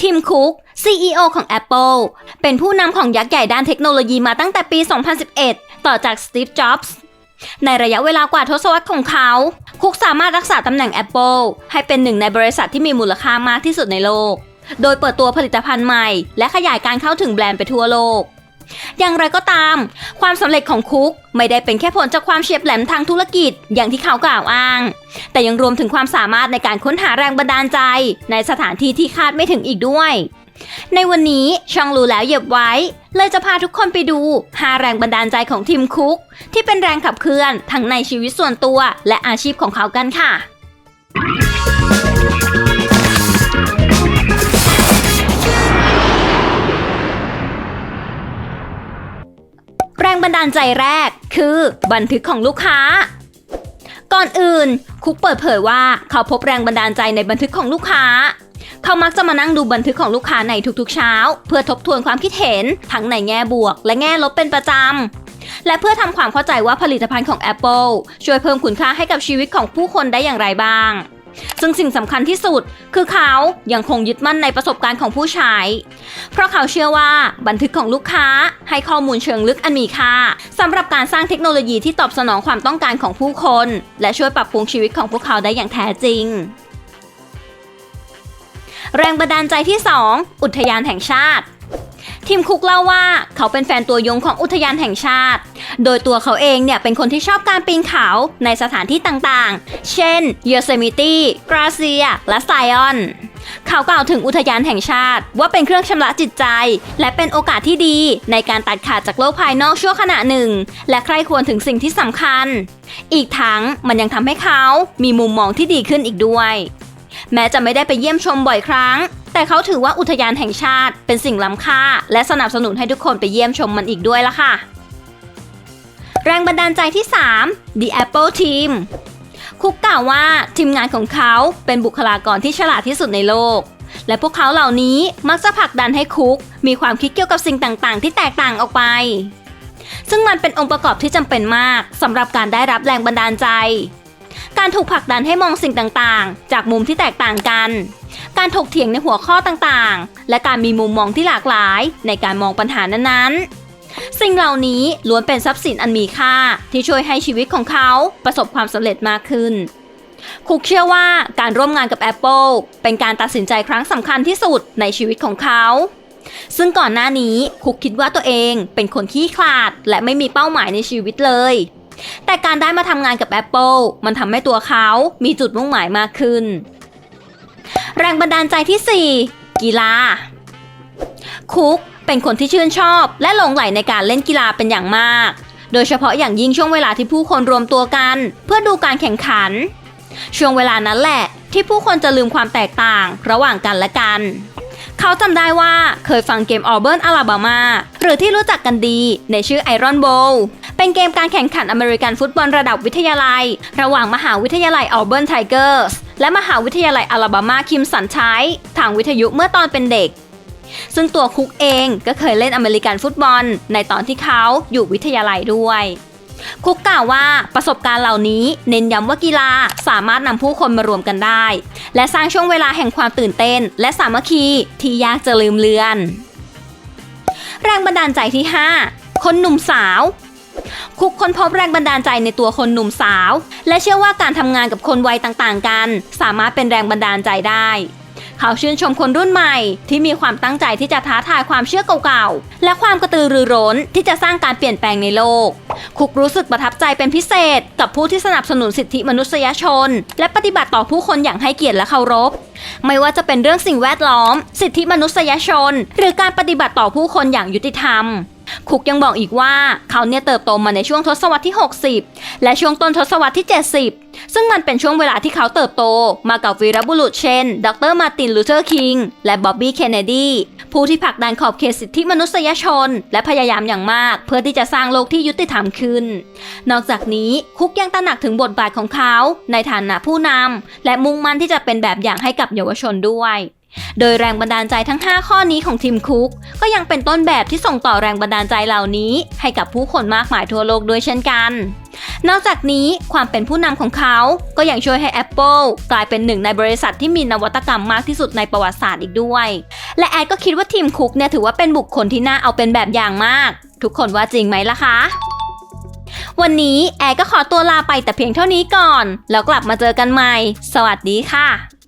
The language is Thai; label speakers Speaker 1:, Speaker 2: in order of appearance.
Speaker 1: ทิมคุก CEO ของ Apple เป็นผู้นำของยักษ์ใหญ่ด้านเทคโนโลยีมาตั้งแต่ปี 2011 ต่อจากสตีฟ จ็อบส์ในระยะเวลากว่าทศวรรษของเขา คุกสามารถรักษาตำแหน่ง Apple ให้เป็นหนึ่งในบริษัทที่มีมูลค่ามากที่สุดในโลก โดยเปิดตัวผลิตภัณฑ์ใหม่ และขยายการเข้าถึงแบรนด์ไปทั่วโลก อย่างไรก็ตาม ความสำเร็จของคุกไม่ได้เป็นแค่ผลจากความเฉียบแหลมทางธุรกิจอย่างที่เขากล่าวอ้าง แต่ยังรวมถึงความสามารถในการค้นหาแรงบันดาลใจ ในสถานที่ที่คาดไม่ถึงอีกด้วย ในวันนี้ช่องรู้แล้วเหยียบไว้ เลยจะพาทุกคนไปดู5แรงบันดาลใจของทีมคุก ที่เป็นแรงขับเคลื่อนทั้งในชีวิตส่วนตัวและอาชีพของเขากันค่ะ บันดาลใจแรก คือบันทึกของลูกค้า ก่อนอื่น คุกเปิดเผยว่าเขาพบแรงบันดาลใจในบันทึกของลูกค้า เขามักจะมานั่งดูบันทึกของลูกค้าในทุกๆเช้า เพื่อทบทวนความคิดเห็นทั้งในแง่บวก และแง่ลบเป็นประจำ และเพื่อทำความเข้าใจว่าผลิตภัณฑ์ของ Apple ช่วยเพิ่มคุณค่าให้กับชีวิตของผู้คนได้อย่างไรบ้าง ซึ่งสิ่งสำคัญที่สุดคือเขายังคงยึดมั่นในประสบการณ์ของผู้ใช้ เพราะเขาเชื่อว่าบันทึกของลูกค้าให้ข้อมูลเชิงลึกอันมีค่าสำหรับการสร้างเทคโนโลยีที่ตอบสนองความต้องการของผู้คน และช่วยปรับปรุงชีวิตของพวกเขาได้อย่างแท้จริง แรงบันดาลใจที่ 2 อุทยานแห่งชาติ ทีมคุกเล่าว่าเขาเป็นแฟนตัวยงของอุทยานแห่งชาติ โดยตัวเขาเองเนี่ยเป็นคนที่ชอบการปีนเขาในสถานที่ต่างๆ เช่น Yosemite, Glacier และ Zion เขากล่าวถึงอุทยานแห่งชาติ ว่าเป็นเครื่องชำระจิตใจ และเป็นโอกาสที่ดีในการตัดขาดจากโลกภายนอกชั่วขณะหนึ่ง และใคร่ควรถึงสิ่งที่สำคัญ อีกทั้งมันยังทำให้เขามีมุมมองที่ดีขึ้นอีกด้วย แม้จะไม่ได้ไปเยี่ยมชมบ่อยครั้ง แต่เขาถือว่าอุทยานแห่งชาติเป็นสิ่งล้ำค่า และสนับสนุนให้ทุกคนไปเยี่ยมชมมันอีกด้วยละค่ะ แรงบันดาลใจที่ 3 The Apple Team คุกกล่าวว่าทีมงานของเขาเป็นบุคลากรที่ฉลาดที่สุดในโลก และพวกเขาเหล่านี้มักจะผลักดันให้คุก มีความคิดเกี่ยวกับสิ่งต่างๆ ที่แตกต่างออกไป ซึ่งมันเป็นองค์ประกอบที่จำเป็นมากสำหรับการได้รับแรงบันดาลใจ การถูกผลักดันให้มองสิ่งต่างๆ จากมุมที่แตกต่างกัน การถกเถียงในหัวข้อต่างๆ และการมีมุมมองที่หลากหลาย ในการมองปัญหานั้นๆ สิ่งเหล่านี้ล้วนเป็นทรัพย์สินอันมีค่า ที่ช่วยให้ชีวิตของเขาประสบความสำเร็จมากขึ้นคุกเชื่อว่าการร่วมงานกับ Apple เป็นการตัดสินใจครั้งสำคัญที่สุดในชีวิตของเขา ซึ่งก่อนหน้านี้คุกคิดว่าตัวเองเป็นคนขี้ขลาดและไม่มีเป้าหมายในชีวิตเลย แต่การได้มาทำงานกับ Apple มันทำให้ตัวเขามีจุดมุ่งหมายมากขึ้น แรงบันดาลใจที่ 4 กีฬา คุกเป็นคนที่ชื่นชอบ และหลงไหลในการเล่นกีฬาเป็นอย่างมาก โดยเฉพาะอย่างยิ่งช่วงเวลาที่ผู้คนรวมตัวกัน เพื่อดูการแข่งขัน ช่วงเวลานั้นแหละที่ผู้คนจะลืมความแตกต่างระหว่างกันและกัน เขาจำได้ว่าเคยฟังเกมออเบิร์นอลาบามาหรือที่รู้จักกันดีในชื่อไอรอนโบลเป็นเกมการแข่งขันอเมริกันฟุตบอลระดับวิทยาลัย ระหว่างมหาวิทยาลัยออเบิร์นไทเกอร์สและมหาวิทยาลัยอลาบามาคิมสันใช้ทางวิทยุเมื่อตอนเป็นเด็ก ซึ่งตัวคุกเองก็เคยเล่นอเมริกันฟุตบอลในตอนที่เขาอยู่วิทยาลัยด้วย คุกกล่าวว่าประสบการณ์เหล่านี้เน้นย้ำว่ากีฬาสามารถนำผู้คนมารวมกันได้ และสร้างช่วงเวลาแห่งความตื่นเต้น และสามัคคีที่ยากจะลืมเลือน แรงบันดาลใจที่ 5 คนหนุ่มสาวคุกค้นพบแรงบันดาลใจในตัวคนหนุ่มสาว และเชื่อว่าการทำงานกับคนวัยต่างๆ กัน สามารถเป็นแรงบันดาลใจได้ เขาชื่นชมคนรุ่นใหม่ ที่มีความตั้งใจที่จะท้าทายความเชื่อเก่าๆ และความกระตือรือร้นที่จะสร้างการเปลี่ยนแปลงในโลก คุกรู้สึกประทับใจเป็นพิเศษ กับผู้ที่สนับสนุนสิทธิมนุษยชน และปฏิบัติต่อผู้คนอย่างให้เกียรติและเคารพ ไม่ว่าจะเป็นเรื่องสิ่งแวดล้อม สิทธิมนุษยชน หรือการปฏิบัติต่อผู้คนอย่างยุติธรรม คุกยังบอกอีกว่าเขาเนี่ยเติบโตมาในช่วงทศวรรษที่ 60 และช่วงต้นทศวรรษที่ 70 ซึ่งมันเป็นช่วงเวลาที่เขาเติบโต มากับวีรบุรุษเช่น ดรมาร์ตินลูเทอร์คิง และบ๊อบบี้เคนเนดี ผู้ที่ผลักดันขอบเขตสิทธิมนุษยชน และพยายามอย่างมาก เพื่อที่จะสร้างโลกที่ยุติธรรมขึ้น นอกจากนี้คุกยังตระหนักถึงบทบาทของเขา ในฐานะผู้นำและมุ่งมั่นที่จะเป็นแบบอย่างให้กับเยาวชนด้วย โดยแรงบันดาลใจทั้ง 5 ข้อนี้ของทีมคุก ก็ยังเป็นต้นแบบที่ส่งต่อแรงบันดาลใจเหล่านี้ ให้กับผู้คนมากมายทั่วโลกด้วยเช่นกัน นอกจากนี้ความเป็นผู้นำของเขา ก็ยังช่วยให้ Apple กลายเป็นหนึ่งในบริษัทที่มีนวัตกรรมมากที่สุดในประวัติศาสตร์อีกด้วย และแอดก็คิดว่าทีมคุกเนี่ยถือว่าเป็นบุคคลที่น่าเอาเป็นแบบอย่างมาก ทุกคนว่าจริงไหมล่ะคะวันนี้แอร์ก็ขอตัวลาไปแต่เพียงเท่านี้ก่อน แล้วกลับมาเจอกันใหม่ สวัสดีค่ะ